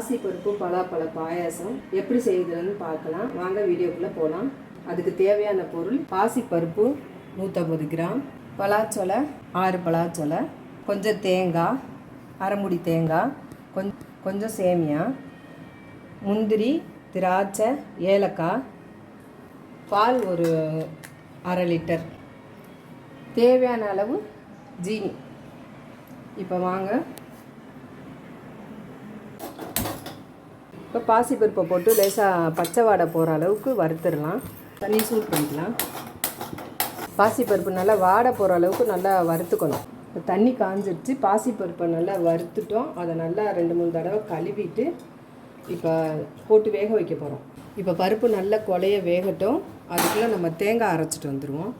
பாசி பருப்பு பலாப்பழ பாயாசம் எப்படி செய்யுதுன்னு பார்க்கலாம். வாங்க வீடியோக்குள்ளே போகலாம் அதுக்கு தேவையான பொருள் பாசி பருப்பு நூற்றம்பது கிராம் பலாச்சொலை ஆறு பலாச்சொலை கொஞ்சம் தேங்காய் அரைமுடி தேங்காய் கொஞ்சம் கொஞ்சம் சேமியா முந்திரி திராட்சை ஏலக்காய் பால் ஒரு அரை லிட்டர். தேவையான அளவு ஜீனி. இப்போ வாங்க இப்போ பாசிப்பருப்பை போட்டு லேசாக பச்சை வாடை போகிற அளவுக்கு வறுத்துடலாம். தண்ணி சூட் பண்ணிக்கலாம். பாசிப்பருப்பு நல்லா வாடை போகிற அளவுக்கு நல்லா வறுத்துக்கணும். இப்போ தண்ணி காஞ்சிடுச்சு பாசிப்பருப்பை நல்லா வறுத்துட்டோம். அதை நல்லா ரெண்டு மூணு தடவை கழுவிட்டு இப்போ போட்டு வேக வைக்க போகிறோம் இப்போ பருப்பு நல்லா குழைய வேகட்டும். அதுக்குள்ளே நம்ம தேங்காய் அரைச்சிட்டு வந்துடுவோம்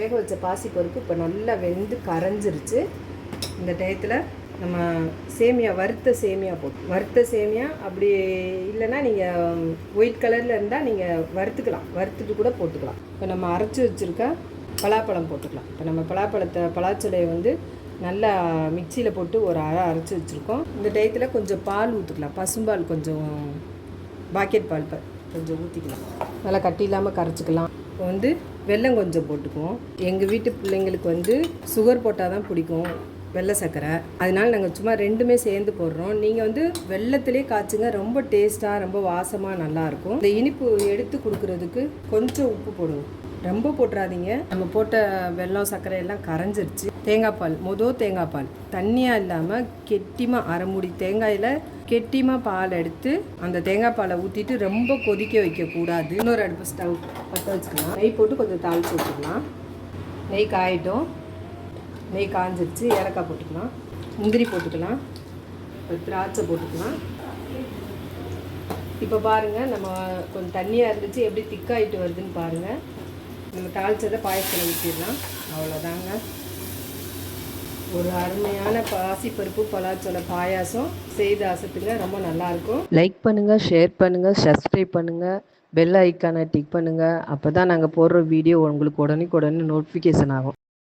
வேக வச்ச பாசிப்பருப்பு இப்போ நல்லா வெந்து கரைஞ்சிருச்சு. இந்த டயத்தில் நம்ம சேமியா வறுத்த சேமியா போட்டு வறுத்த சேமியா அப்படி இல்லைன்னா நீங்கள் ஒயிட் கலரில் இருந்தால் நீங்கள் வறுத்துக்கலாம். வறுத்துட்டு கூட போட்டுக்கலாம். இப்போ நம்ம அரைச்சி வச்சுருக்க பலாப்பழம் போட்டுக்கலாம். இப்போ நம்ம பலாப்பழத்தை பலாச்சொலையை வந்து நல்லா மிக்சியில் போட்டு ஒரு அரை அரைச்சி வச்சுருக்கோம். இந்த டயத்தில் கொஞ்சம் பால் ஊற்றுக்கலாம் பசும்பால் கொஞ்சம் பாக்கெட் பால் ப- கொஞ்சம் ஊற்றிக்கலாம் நல்லா கட்டி இல்லாமல் கரைச்சிக்கலாம். இப்போ வந்து வெல்லம் கொஞ்சம் போட்டுக்குவோம். எங்கள் வீட்டு பிள்ளைங்களுக்கு வந்து சுகர் போட்டால் தான் பிடிக்கும். வெள்ளை சர்க்கரை அதனால் நாங்கள் சும்மா ரெண்டுமே சேர்ந்து போடுறோம். நீங்கள் வந்து வெள்ளத்திலே காய்ச்சுங்க. ரொம்ப டேஸ்ட்டாக ரொம்ப வாசமாக நல்லாயிருக்கும் இந்த இனிப்பு எடுத்து கொடுக்கறதுக்கு கொஞ்சம் உப்பு போடுவோம் ரொம்ப போட்டுறாதீங்க. நம்ம போட்ட வெல்லம் சர்க்கரை எல்லாம் கரைஞ்சிருச்சு. தேங்காய் பால் மொதல் தேங்காய் பால். தண்ணியாக இல்லாமல் கெட்டிமாக அரைமுடி தேங்காயில் கெட்டிமாக பால் எடுத்து அந்த தேங்காய் பாலை ஊற்றிட்டு ரொம்ப கொதிக்க வைக்கக்கூடாது இன்னொரு அடுப்பு ஸ்டவ் பற்ற வச்சுக்கலாம். நெய் போட்டு கொஞ்சம் தாளிச்சு வச்சுக்கலாம். நெய் காயட்டும் நெய் காஞ்சிருச்சு ஏலக்காய் போட்டுக்கலாம் முந்திரி போட்டுக்கலாம் திராட்சை போட்டுக்கலாம். இப்போ பாருங்கள் நம்ம கொஞ்சம் தண்ணியாக இருந்துச்சு எப்படி திக்காயிட்டு வருதுன்னு பாருங்கள் நம்ம தாளிச்சதை பாயசத்தில் ஊற்றிடலாம் அவ்வளோதாங்க ஒரு அருமையான பாசிப்பருப்பு பலாச்சோள பாயாசம் செய்து அசத்துங்க ரொம்ப நல்லாயிருக்கும். லைக் பண்ணுங்கள் ஷேர் பண்ணுங்கள் சப்ஸ்கிரைப் பண்ணுங்கள் பெல் ஐக்கானை டிக் பண்ணுங்கள் அப்போ தான் நாங்கள் போடுற வீடியோ உங்களுக்கு உடனே உடனே நோட்டிஃபிகேஷன் ஆகும்.